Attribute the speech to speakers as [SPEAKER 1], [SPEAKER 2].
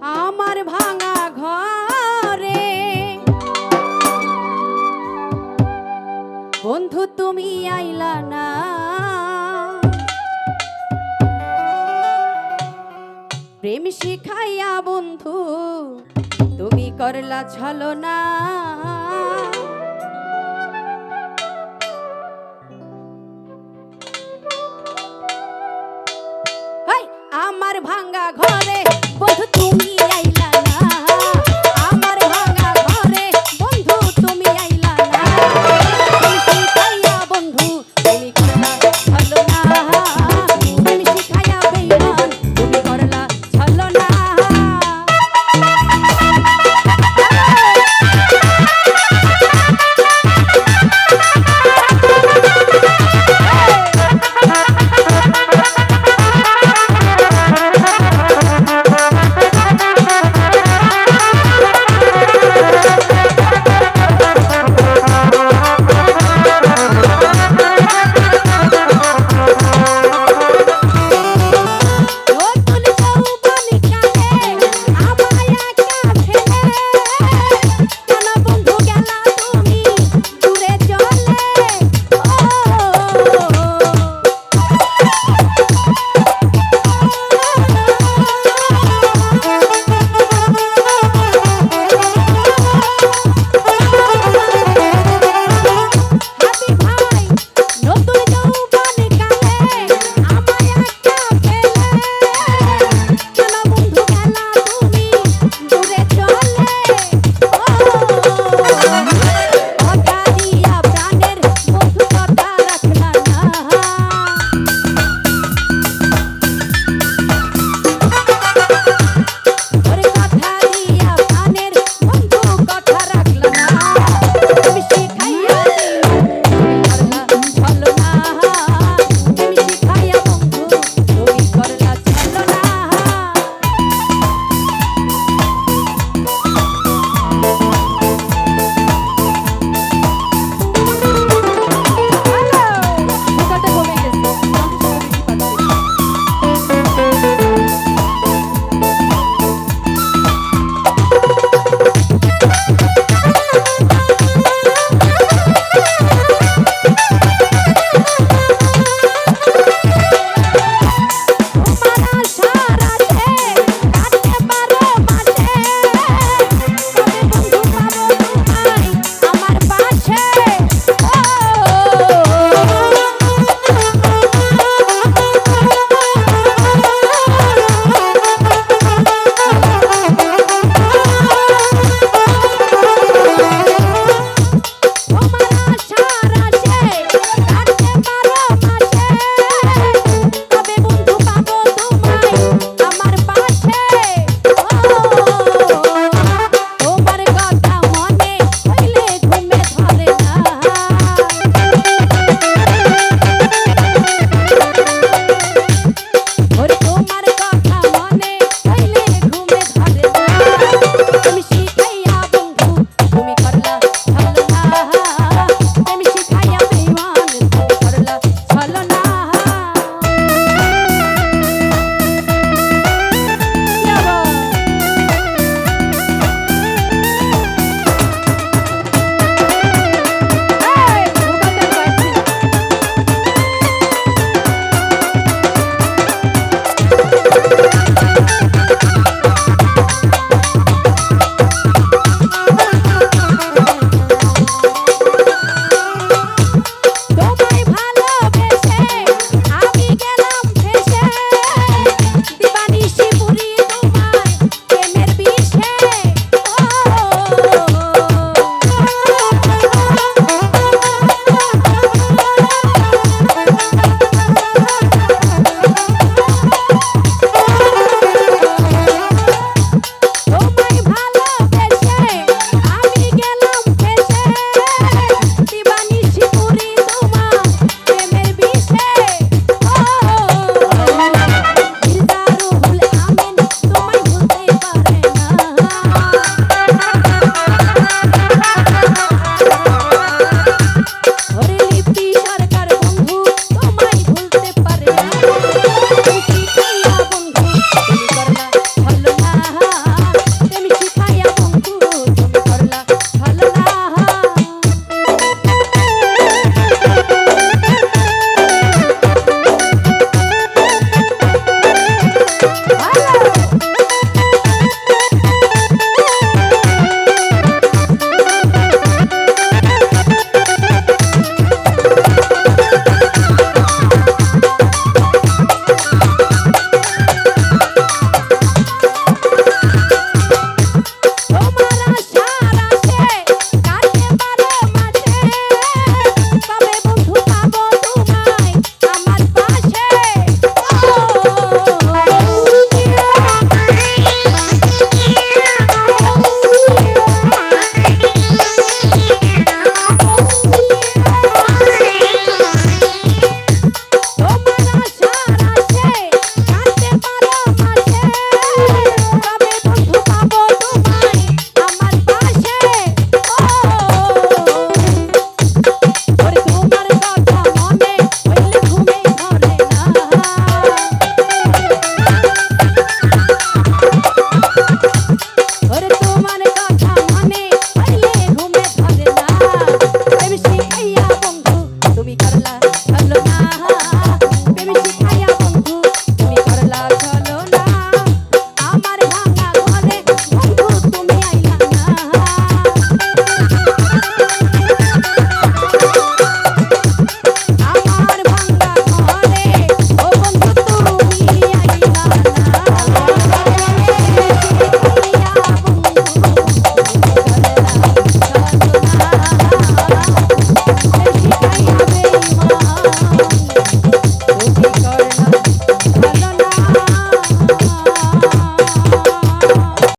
[SPEAKER 1] আমার ভাঙা ঘরে। বন্ধু, তুমি আইলা না। প্রেম শিখাইয়া বন্ধু, তুমি করলা ছল না আমার ভাঙ্গা ঘরে, বন্ধু